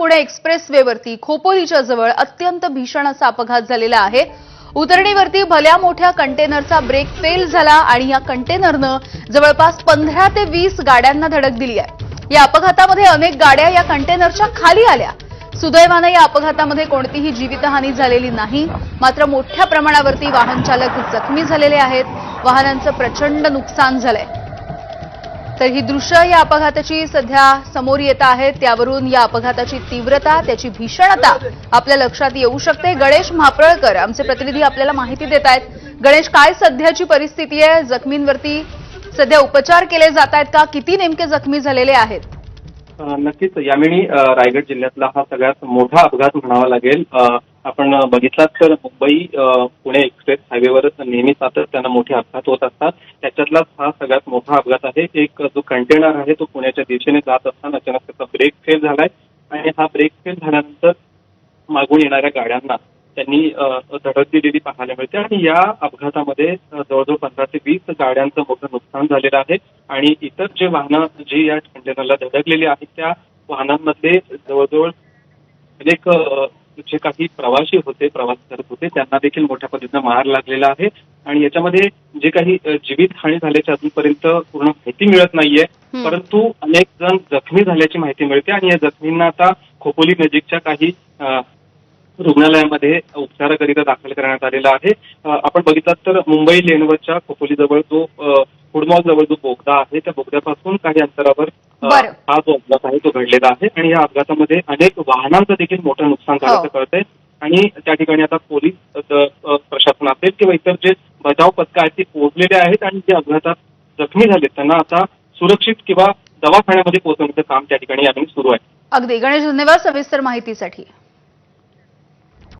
Pune express वेवरती खोपोलीच्या जवळ अत्यंत भीषण असा अपघात झालेला आहे. उतरणीवरती भल्या मोठ्या कंटेनरचा ब्रेक फेल झाला आणि या कंटेनरनं जवळपास पंधरा ते वीस गाड्यांना धडक दिली आहे. या अपघातामध्ये अनेक गाड्या या कंटेनरच्या खाली आल्या. सुदैवानं या अपघातामध्ये कोणतीही जीवितहानी झालेली नाही. मात्र मोठ्या प्रमाणावरती वाहन चालक जखमी झालेले आहेत. वाहनांचं प्रचंड नुकसान झालंय. तर ही दृश्य या अपघाताची सध्या समोर येत आहेत त्यावरून या अपघाताची तीव्रता त्याची भीषणता आपल्या लक्षात येऊ शकते. गणेश म्हापळकर आमचे प्रतिनिधी आपल्याला माहिती देत आहेत. गणेश काय सध्याची परिस्थिती आहे? जखमींवरती सध्या उपचार केले जात आहेत का? किती नेमके जखमी झालेले आहेत? नक्कीच. यावेळी रायगड जिल्ह्यातला हा सगळ्यात मोठा अपघात म्हणावा लागेल. आपण बघितलात तर मुंबई पुणे एक्सप्रेस हायवेवर नेहमी सातत्यानं मोठे अपघात होत असतात. त्याच्यातलाच हा सगळ्यात मोठा अपघात आहे. एक जो कंटेनर आहे तो पुण्याच्या दिशेने जात असताना अचानक त्याचा ब्रेक फेल झालाय. आणि हा ब्रेक फेल झाल्यानंतर मागून येणाऱ्या गाड्यांना त्यांनी धडक दिलेली पाहायला मिळते. आणि या अपघातामध्ये जवळजवळ पंधरा ते वीस गाड्यांचं मोठं नुकसान झालेलं आहे. आणि इतर जे वाहनं जी या कंटेनरला धडकलेली आहेत त्या वाहनांमध्ये जवळजवळ अनेक जे काही प्रवासी होते प्रवास करत होते त्यांना देखील मोठ्या पद्धतीनं मार लागलेला आहे आणि याच्यामध्ये जे काही अ, जीवित हानी झाल्याची अजूनपर्यंत पूर्ण माहिती मिळत नाहीये. परंतु अनेक जण जखमी झाल्याची माहिती मिळते आणि या जखमींना आता खोपोली नजीकच्या काही रुग्णालयामध्ये उपचाराकरिता दाखल करण्यात आलेला आहे आपण बघितलात तर मुंबई लेनवरच्या खोपोलीजवळ जो फुडमॉल जवळ जो बोगदा आहे त्या बोगद्यापासून काही अंतरावर. हा जो अपघात आहे तो घडलेला आहे आणि या अपघातामध्ये अनेक वाहनांचं देखील मोठं नुकसान हो. झाल्याचं कळतंय आणि त्या ठिकाणी आता पोलीस प्रशासन असेल किंवा इतर जे बचाव पथकं आहेत ते पोहोचलेले आहेत आणि जे अपघातात जखमी झालेत त्यांना आता सुरक्षित किंवा दवाखान्यामध्ये पोहोचवण्याचं काम त्या ठिकाणी सुरू आहे. अगदी. गणेश धन्यवाद सविस्तर माहितीसाठी.